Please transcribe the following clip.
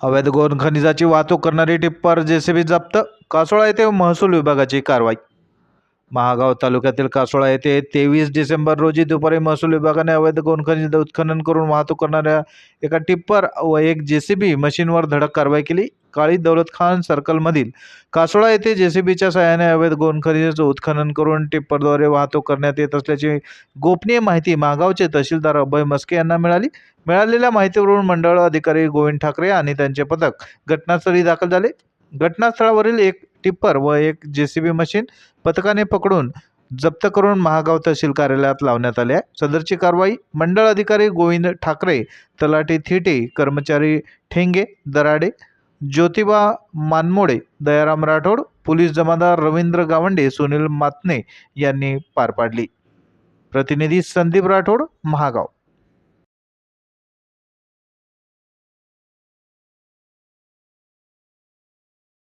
अवैध गोन खनिजाची वाहतूक करणारी टिप्पर जेसीबी जप्त कासोळा येथे महसूल विभागाची कारवाई. महागाव तालुक्यातील कासोळा येथे तेवीस डिसेंबर रोजी दुपारी महसूल विभागाने अवैध गोन खनिज उत्खनन करून वाहतूक करणाऱ्या एका टिप्पर व एक जेसीबी मशीनवर धडक कारवाई केली. काळी दौलत खान सर्कलमधील कासोळा येथे जेसीबीच्या सहाय्याने अवैध गोनखनिजाचं उत्खनन करून टिप्परद्वारे वाहतूक करण्यात येत असल्याची गोपनीय माहिती महागावचे तहसीलदार अभय मस्के यांना मिळाली. मिळालेल्या माहितीवरून मंडळ अधिकारी गोविंद ठाकरे आणि त्यांचे पथक घटनास्थळी दाखल झाले. घटनास्थळावरील एक टिप्पर व एक जेसीबी मशीन पथकाने पकडून जप्त करून महागाव तहसील कार्यालयात लावण्यात आले आहे. सदरची कारवाई मंडळ अधिकारी गोविंद ठाकरे तलाठी थिटे कर्मचारी ठेंगे दराडे ज्योतिबा मानमोडे दयाराम राठोड पोलीस जमादार रवींद्र गावंडे सुनील मातने यांनी पार पाडली. प्रतिनिधी संदीप राठोड महागाव.